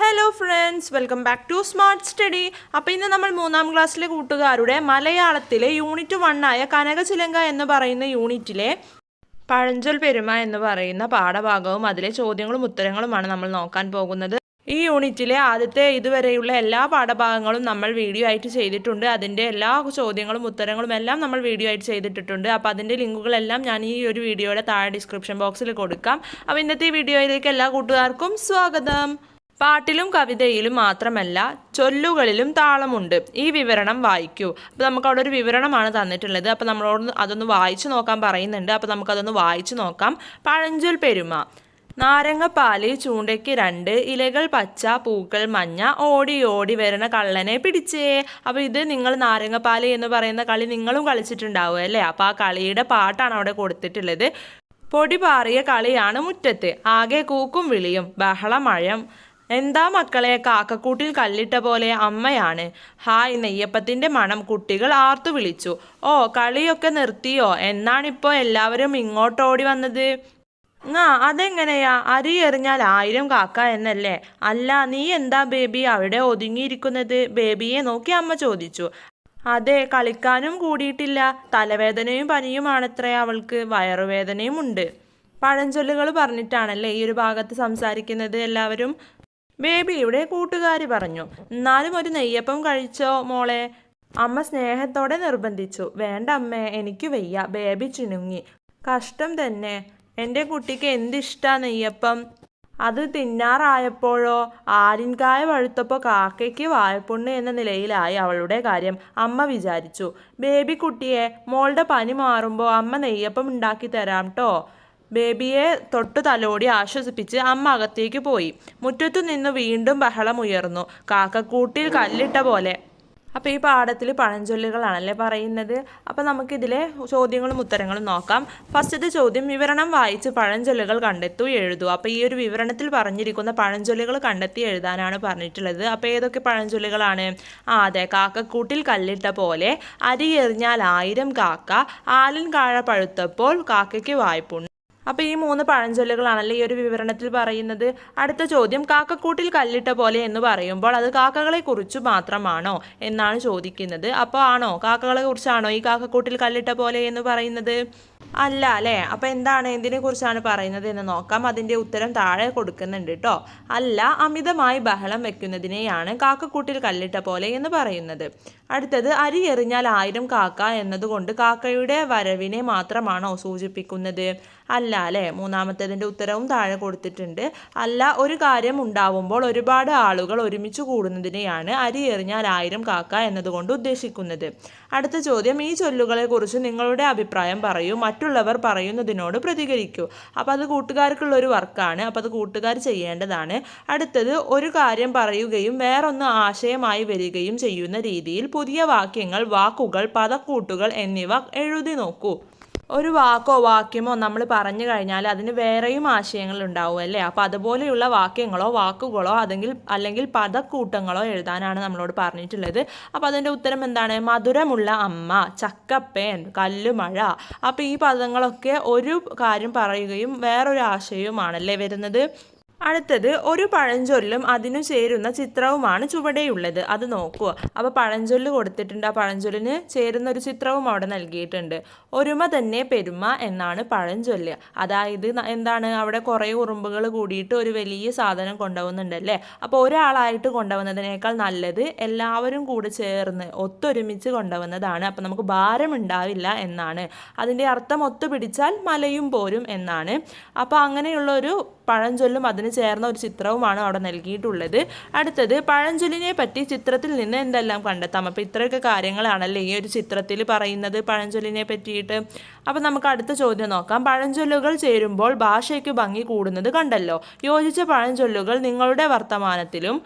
Hello friends welcome back to smart study അപ്പോൾ ഇന്ന് നമ്മൾ മൂന്നാം ക്ലാസ്സിലെ കൂട്ടുകാരുടെ മലയാളത്തിലെ യൂണിറ്റ് വണ്ണായ കനകചിലങ്ക എന്ന് പറയുന്ന യൂണിറ്റിലെ പഴഞ്ചൊൽ പെരുമ എന്ന് പറയുന്ന പാഠഭാഗവും അതിലെ ചോദ്യങ്ങളും ഉത്തരങ്ങളുമാണ് നമ്മൾ നോക്കാൻ പോകുന്നത്. ഈ യൂണിറ്റിലെ ആദ്യത്തെ ഇതുവരെയുള്ള എല്ലാ പാഠഭാഗങ്ങളും നമ്മൾ വീഡിയോ ആയിട്ട് ചെയ്തിട്ടുണ്ട്. അതിന്റെ എല്ലാ ചോദ്യങ്ങളും ഉത്തരങ്ങളും എല്ലാം നമ്മൾ വീഡിയോ ആയിട്ട് ചെയ്തിട്ടിട്ടുണ്ട്. അപ്പോൾ അതിന്റെ ലിങ്കുകളെല്ലാം ഞാൻ ഈ ഒരു വീഡിയോയുടെ താഴെ ഡിസ്ക്രിപ്ഷൻ ബോക്സിൽ കൊടുക്കാം. അപ്പോൾ ഇന്നത്തെ വീഡിയോയിലേക്ക് എല്ലാ കൂട്ടുകാർക്കും സ്വാഗതം. പാട്ടിലും കവിതയിലും മാത്രമല്ല ചൊല്ലുകളിലും താളമുണ്ട്. ഈ വിവരണം വായിക്കൂ. അപ്പോൾ നമുക്ക് അവിടെ ഒരു വിവരണമാണ് തന്നിട്ടുള്ളത്. അപ്പോൾ നമ്മളോട് അതൊന്ന് വായിച്ചു നോക്കാൻ പറയുന്നുണ്ട്. അപ്പോൾ നമുക്കതൊന്ന് വായിച്ചു നോക്കാം. പഴഞ്ചൊൽ പെരുമ. നാരങ്ങപ്പാൽ ചൂണ്ടയ്ക്ക് രണ്ട് ഇലകൾ പച്ച പൂക്കൾ മഞ്ഞ ഓടി ഓടി വരുന്ന കള്ളനെ പിടിച്ചേ. അപ്പോൾ ഇത് നിങ്ങൾ നാരങ്ങപ്പാൽ എന്ന് പറയുന്ന കളി നിങ്ങളും കളിച്ചിട്ടുണ്ടാവും അല്ലേ? അപ്പോൾ ആ കളിയുടെ പാട്ടാണ് അവിടെ കൊടുത്തിട്ടുള്ളത്. പൊടി പാറിയ കളിയാണ് മുറ്റത്ത്. ആകെ കൂക്കും വിളിയും. ബഹളമഴം. എന്താ മക്കളെ കാക്കക്കൂട്ടിൽ കല്ലിട്ട പോലെ അമ്മയാണ്. ഹായ് നെയ്യപ്പത്തിന്റെ മണം കുട്ടികൾ ആർത്തു വിളിച്ചു. ഓ കളിയൊക്കെ നിർത്തിയോ? എന്നാണിപ്പോൾ എല്ലാവരും ഇങ്ങോട്ടോടി വന്നത്? ആ അതെങ്ങനെയാ? അരി എറിഞ്ഞാൽ ആയിരം കാക്ക എന്നല്ലേ? അല്ല നീ എന്താ ബേബി അവിടെ ഒതുങ്ങിയിരിക്കുന്നത്? ബേബിയെ നോക്കി അമ്മ ചോദിച്ചു. അതെ കളിക്കാനും കൂടിയിട്ടില്ല. തലവേദനയും പനിയുമാണത്രേ അവൾക്ക്. വയറുവേദനയും ഉണ്ട് പഴഞ്ചൊല്ലുകൾ പറഞ്ഞിട്ടാണല്ലേ ഈ ഒരു ഭാഗത്ത് സംസാരിക്കുന്നത് എല്ലാവരും? ബേബിയുടെ കൂട്ടുകാരി പറഞ്ഞു എന്നാലും ഒരു നെയ്യപ്പം കഴിച്ചോ മോളെ? അമ്മ സ്നേഹത്തോടെ നിർബന്ധിച്ചു വേണ്ട അമ്മേ എനിക്ക് വയ്യ ബേബി ചിണുങ്ങി കഷ്ടം തന്നെ എന്റെ കുട്ടിക്ക് എന്തിഷ്ടാ നെയ്യപ്പം? അത് തിന്നാറായപ്പോഴോ? ആലിൻകായ വഴുത്തപ്പോൾ കാക്കയ്ക്ക് വായ്പുണ്ണ് എന്ന നിലയിലായി അവളുടെ കാര്യം അമ്മ വിചാരിച്ചു. ബേബി കുട്ടിയെ മോളുടെ പനി മാറുമ്പോൾ അമ്മ നെയ്യപ്പം ഉണ്ടാക്കി തരാം ട്ടോ. ബേബിയെ തൊട്ടു തലോടി ആശ്വസിപ്പിച്ച് അമ്മ അകത്തേക്ക് പോയി. മുറ്റത്തു നിന്ന് വീണ്ടും ബഹളമുയർന്നു കാക്കക്കൂട്ടിൽ കല്ലിട്ട പോലെ. അപ്പോൾ ഈ പാഠത്തിൽ പഴഞ്ചൊല്ലുകളാണല്ലേ പറയുന്നത്? അപ്പോൾ നമുക്കിതിലെ ചോദ്യങ്ങളും ഉത്തരങ്ങളും നോക്കാം. ഫസ്റ്റത്തെ ചോദ്യം വിവരണം വായിച്ച് പഴഞ്ചൊല്ലുകൾ കണ്ടെത്തു എഴുതൂ. അപ്പോൾ ഈ ഒരു വിവരണത്തിൽ പറഞ്ഞിരിക്കുന്ന പഴഞ്ചൊല്ലുകൾ കണ്ടെത്തി എഴുതാനാണ് പറഞ്ഞിട്ടുള്ളത്. അപ്പോൾ ഏതൊക്കെ പഴഞ്ചൊല്ലുകളാണ്? ആ അതെ കാക്കക്കൂട്ടിൽ കല്ലിട്ട പോലെ അരി എറിഞ്ഞാൽ ആയിരം കാക്ക ആലിൻ കാഴ പഴുത്തപ്പോൾ കാക്കയ്ക്ക് വായ്പുണ്ട്. അപ്പോൾ ഈ മൂന്ന് പഴഞ്ചൊല്ലുകളാണല്ലോ ഈ ഒരു വിവരണത്തിൽ പറയുന്നത്? അടുത്ത ചോദ്യം കാക്കക്കൂട്ടിൽ കല്ലിട്ട പോലെ എന്ന് പറയുമ്പോൾ അത് കാക്കകളെ കുറിച്ച് മാത്രമാണോ എന്നാണ് ചോദിക്കുന്നത്. അപ്പോൾ ആണോ? കാക്കകളെ കുറിച്ചാണോ ഈ കാക്കക്കൂട്ടിൽ കല്ലിട്ട പോലെ എന്ന് പറയുന്നത്? അല്ല അല്ലേ? അപ്പോൾ എന്താണ് എന്തിനെ കുറിച്ചാണ് പറയുന്നത് എന്ന് നോക്കാം. അതിന്റെ ഉത്തരം താഴെ കൊടുക്കുന്നുണ്ട് കേട്ടോ അല്ല അമിതമായി ബഹളം വെക്കുന്നതിനെയാണ് കാക്കക്കൂട്ടിൽ കല്ലിട്ട പോലെ എന്ന് പറയുന്നത്. അടുത്തത് അരി എറിഞ്ഞാൽ ആയിരം കാക്ക എന്നതുകൊണ്ട് കാക്കയുടെ വരവിനെ മാത്രമാണോ സൂചിപ്പിക്കുന്നത്? അല്ല അല്ലേ? മൂന്നാമത്തേതിന്റെ ഉത്തരവും താഴെ കൊടുത്തിട്ടുണ്ട്. അല്ല ഒരു കാര്യം ഉണ്ടാവുമ്പോൾ ഒരുപാട് ആളുകൾ ഒരുമിച്ച് കൂടുന്നതിനെയാണ് അരി എറിഞ്ഞാൽ ആയിരം കാക്ക എന്നതുകൊണ്ട് ഉദ്ദേശിക്കുന്നത്. അടുത്ത ചോദ്യം ഈ ചൊല്ലുകളെക്കുറിച്ച് നിങ്ങളുടെ അഭിപ്രായം പറയൂ. മറ്റുള്ളവർ പറയുന്നതിനോട് പ്രതികരിക്കൂ. അപ്പോൾ അത് കൂട്ടുകാർക്കുള്ളൊരു വർക്കാണ്. അപ്പോൾ അത് കൂട്ടുകാർ ചെയ്യേണ്ടതാണ്. അടുത്തത് ഒരു കാര്യം പറയുകയും വേറൊന്ന് ആശയമായി വരികയും ചെയ്യുന്ന രീതിയിൽ പുതിയ വാക്യങ്ങൾ വാക്കുകൾ പദക്കൂട്ടുകൾ എന്നിവ എഴുതി നോക്കൂ. ഒരു വാക്കോ വാക്യമോ നമ്മൾ പറഞ്ഞു കഴിഞ്ഞാൽ അതിന് വേറെയും ആശയങ്ങൾ ഉണ്ടാവും അല്ലേ? അപ്പോൾ അതുപോലെയുള്ള വാക്യങ്ങളോ വാക്കുകളോ അതെങ്കിൽ അല്ലെങ്കിൽ പദക്കൂട്ടങ്ങളോ എഴുതാനാണ് നമ്മളോട് പറഞ്ഞിട്ടുള്ളത്. അപ്പോൾ അതിന്റെ ഉത്തരം എന്താണ്? മധുരമുള്ള അമ്മ ചക്കപ്പേൻ കല്ലുമഴ. അപ്പോൾ ഈ പദങ്ങളൊക്കെ ഒരു കാര്യം പറയുകയും വേറൊരു ആശയവുമാണല്ലേ വരുന്നത്? അടുത്തത് ഒരു പഴഞ്ചൊല്ലും അതിനു ചേരുന്ന ചിത്രവുമാണ് ചുവടെയുള്ളത്. അത് നോക്കുക. അപ്പോൾ പഴഞ്ചൊല്ല് കൊടുത്തിട്ടുണ്ട്. ആ പഴഞ്ചൊല്ലിന് ചേരുന്ന ഒരു ചിത്രവും അവിടെ നൽകിയിട്ടുണ്ട്. ഒരുമ തന്നെ പെരുമ എന്നാണ് പഴഞ്ചൊല്ല്. അതായത് എന്താണ്? അവിടെ കുറേ ഉറുമ്പുകൾ കൂടിയിട്ട് ഒരു വലിയ സാധനം കൊണ്ടുപോകുന്നുണ്ടല്ലേ അപ്പോൾ ഒരാളായിട്ട് കൊണ്ടുപോകുന്നതിനേക്കാൾ നല്ലത് എല്ലാവരും കൂടെ ചേർന്ന് ഒത്തൊരുമിച്ച് കൊണ്ടുപോകുന്നതാണ് അപ്പോൾ നമുക്ക് ഭാരമുണ്ടാവില്ല എന്നാണ്. അതിന്റെ അർത്ഥം ഒത്തുപിടിച്ചാൽ മലയും പോരും എന്നാണ്. അപ്പോൾ അങ്ങനെയുള്ള ഒരു പഴഞ്ചൊല്ലും അതിന് ചേർന്ന ഒരു ചിത്രവുമാണ് അവിടെ നൽകിയിട്ടുള്ളത്. അടുത്തത് പഴഞ്ചൊല്ലിനെ പറ്റി ചിത്രത്തിൽ നിന്ന് എന്തെല്ലാം കണ്ടെത്താം? അപ്പോൾ ഇത്രയൊക്കെ കാര്യങ്ങളാണല്ലേ ഈ ഒരു ചിത്രത്തിൽ പറയുന്നത് പഴഞ്ചൊല്ലിനെ പറ്റിയിട്ട്. അപ്പോൾ നമുക്ക് അടുത്ത ചോദ്യം നോക്കാം. പഴഞ്ചൊല്ലുകൾ ചേരുമ്പോൾ ഭാഷയ്ക്ക് ഭംഗി കൂടുന്നത് കണ്ടല്ലോ. യോജിച്ച പഴഞ്ചൊല്ലുകൾ നിങ്ങളുടെ വർത്തമാനത്തിലും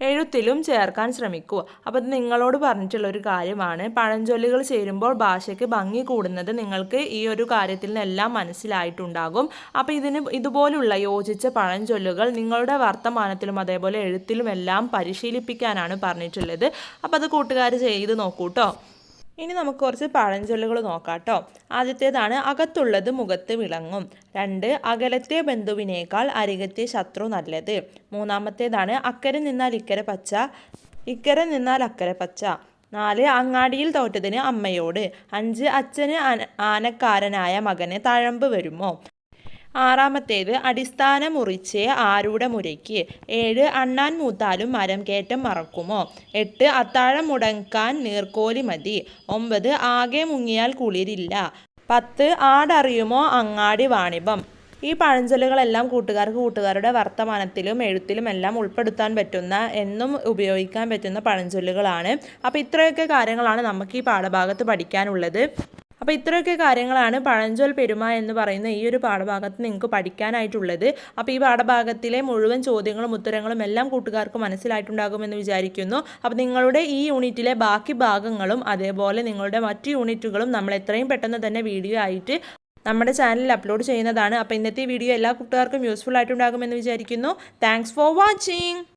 എഴുത്തിലും ചേർക്കാൻ ശ്രമിക്കൂ അപ്പോൾ ഇത് നിങ്ങളോട് പറഞ്ഞിട്ടുള്ള ഒരു കാര്യമാണ്. പഴഞ്ചൊല്ലുകൾ ചേരുമ്പോൾ ഭാഷയ്ക്ക് ഭംഗി കൂടുന്നത് നിങ്ങൾക്ക് ഈ ഒരു കാര്യത്തിൽ നിന്നെല്ലാം മനസ്സിലായിട്ടുണ്ടാകും. അപ്പോൾ ഇതിന് ഇതുപോലുള്ള യോജിച്ച പഴഞ്ചൊല്ലുകൾ നിങ്ങളുടെ വർത്തമാനത്തിലും അതേപോലെ എഴുത്തിലും എല്ലാം പരിശീലിപ്പിക്കാനാണ് പറഞ്ഞിട്ടുള്ളത്. അപ്പോൾ അത് കൂട്ടുകാർ ചെയ്ത് നോക്കൂ കേട്ടോ ഇനി നമുക്ക് കുറച്ച് പഴഞ്ചൊല്ലുകൾ നോക്കാം കേട്ടോ. ആദ്യത്തേതാണ് അകത്തുള്ളത് മുഖത്ത് വിളങ്ങും. രണ്ട് അകലത്തെ ബന്ധുവിനേക്കാൾ അരികത്തെ ശത്രു നല്ലത്. മൂന്നാമത്തേതാണ് അക്കരെ നിന്നാൽ ഇക്കര പച്ച ഇക്കരെ നിന്നാൽ അക്കരെ പച്ച. നാല് അങ്ങാടിയിൽ തോറ്റതിന് അമ്മയോട്. അഞ്ച് അച്ഛന് ആനക്കാരനായ മകന് തഴമ്പ് വരുമോ? ആറാമത്തേത് അടിസ്ഥാന മുറിച്ച് ആരുടെ മുരയ്ക്ക്. ഏഴ് അണ്ണാൻ മൂത്താലും മരം കയറ്റം മറക്കുമോ? എട്ട് അത്താഴം മുടക്കാൻ നീർക്കോലി മതി. ഒമ്പത് ആകെ മുങ്ങിയാൽ കുളിരില്ല. പത്ത് ആടറിയുമോ അങ്ങാടി വാണിഭം? ഈ പഴഞ്ചൊല്ലുകളെല്ലാം കൂട്ടുകാർക്ക് കൂട്ടുകാരുടെ വർത്തമാനത്തിലും എഴുത്തിലും എല്ലാം ഉൾപ്പെടുത്താൻ പറ്റുന്ന എന്നും ഉപയോഗിക്കാൻ പറ്റുന്ന പഴഞ്ചൊല്ലുകളാണ്. അപ്പോൾ ഇത്രയൊക്കെ കാര്യങ്ങളാണ് നമുക്ക് ഈ പാഠഭാഗത്ത് പഠിക്കാനുള്ളത്. അപ്പോൾ ഇത്രയൊക്കെ കാര്യങ്ങളാണ് പഴഞ്ചൊൽ പെരുമ എന്ന് പറയുന്ന ഈ ഒരു പാഠഭാഗത്ത് നിങ്ങൾക്ക് പഠിക്കാനായിട്ടുള്ളത്. അപ്പോൾ ഈ പാഠഭാഗത്തിലെ മുഴുവൻ ചോദ്യങ്ങളും ഉത്തരങ്ങളും എല്ലാം കൂട്ടുകാർക്ക് മനസ്സിലായിട്ടുണ്ടാകുമെന്ന് വിചാരിക്കുന്നു. അപ്പോൾ നിങ്ങളുടെ ഈ യൂണിറ്റിലെ ബാക്കി ഭാഗങ്ങളും അതേപോലെ നിങ്ങളുടെ മറ്റു യൂണിറ്റുകളും നമ്മൾ എത്രയും പെട്ടെന്ന് തന്നെ വീഡിയോ ആയിട്ട് നമ്മുടെ ചാനലിൽ അപ്ലോഡ് ചെയ്യുന്നതാണ്. അപ്പോൾ ഇന്നത്തെ വീഡിയോ എല്ലാ കൂട്ടുകാർക്കും യൂസ്ഫുൾ ആയിട്ടുണ്ടാകുമെന്ന് വിചാരിക്കുന്നു. Thanks for watching